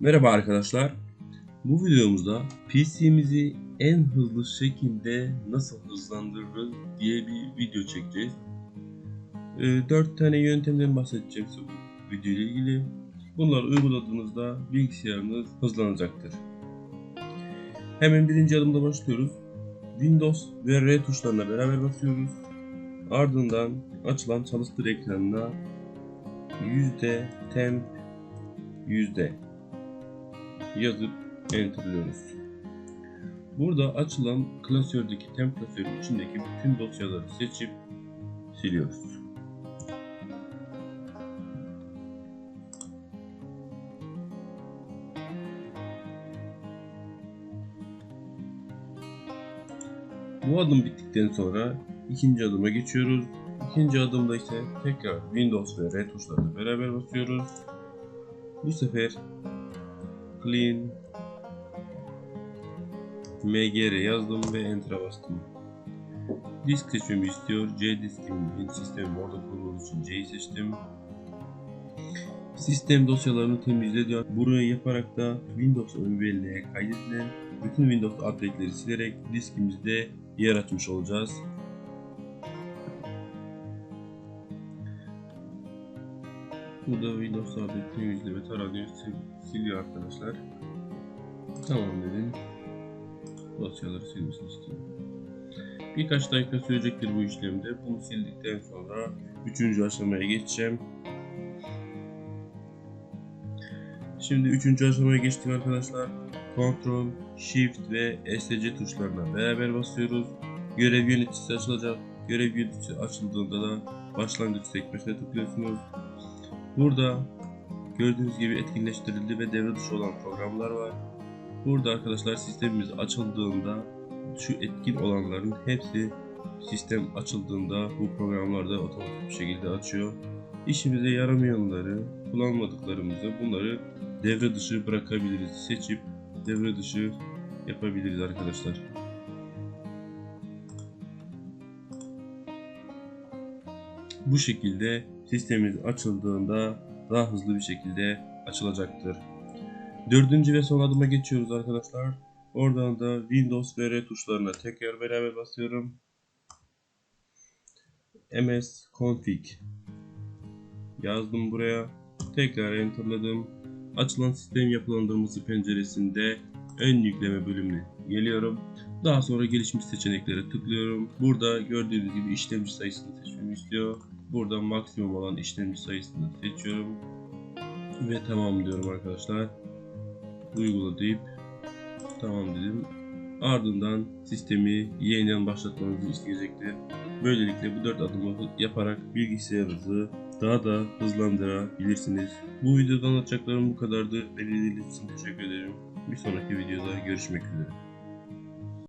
Merhaba arkadaşlar. Bu videomuzda PC'mizi en hızlı şekilde nasıl hızlandırırız diye bir video çekeceğiz. 4 tane yöntemden bahsedeceğim bu video ile ilgili. Bunları uyguladığınızda bilgisayarınız hızlanacaktır. Hemen birinci adımda başlıyoruz. Windows ve R tuşlarına beraber basıyoruz. Ardından açılan çalıştır ekranına yüzde temp yüzde yazıp enterliyoruz. Burada açılan klasördeki temp içindeki bütün dosyaları seçip siliyoruz. Bu adım bittikten sonra ikinci adıma geçiyoruz. İkinci adımda ise tekrar Windows ve R tuşlarını beraber basıyoruz. Bu sefer clean mgr yazdım ve enter'a bastım. Disk seçmemi istiyor. C diskimin sistemim orada kurulduğu için C'yi seçtim. Sistem dosyalarını temizle diyor. Burayı yaparak da Windows ön belleğe kaydedilen bütün Windows update'leri silerek diskimizde yer açmış olacağız. Burada Windows ve taranıyor sil- siliyor arkadaşlar. Tamam dedim. Dosyaları silmesini istiyorum. Birkaç dakika sürecektir bu işlemde. Bunu sildikten sonra üçüncü aşamaya geçeceğim. Şimdi üçüncü aşamaya geçtik arkadaşlar. Ctrl, Shift ve SC tuşlarına beraber basıyoruz. Görev yöneticisi açılacak. Görev yöneticisi açıldığında da başlangıç sekmesine tıklıyorsunuz. Burada gördüğünüz gibi etkinleştirildi ve devre dışı olan programlar var. Burada arkadaşlar sistemimiz açıldığında şu etkin olanların hepsi sistem açıldığında bu programlarda otomatik bir şekilde açıyor. İşimize yaramayanları, kullanmadıklarımızı bunları devre dışı bırakabiliriz. Seçip devre dışı yapabiliriz arkadaşlar. Bu şekilde sistemimiz açıldığında daha hızlı bir şekilde açılacaktır. Dördüncü ve son adıma geçiyoruz arkadaşlar. Oradan da Windows ve R tuşlarına tekrar beraber basıyorum. ms config yazdım buraya. Tekrar enterladım. Açılan sistem yapılandırması penceresinde ön yükleme bölümüne geliyorum. Daha sonra gelişmiş seçeneklere tıklıyorum. Burada gördüğünüz gibi işlemci sayısını seçmemi istiyor. Burada maksimum olan işlemci sayısını seçiyorum. Ve tamam diyorum arkadaşlar. Uygula deyip tamam dedim. Ardından sistemi yeniden başlatmanızı isteyecektir. Böylelikle bu dört adımı yaparak bilgisayarınızı daha da hızlandırabilirsiniz. Bu videoda anlatacaklarım bu kadardı. Beni için teşekkür ederim. Bir sonraki videoda görüşmek üzere.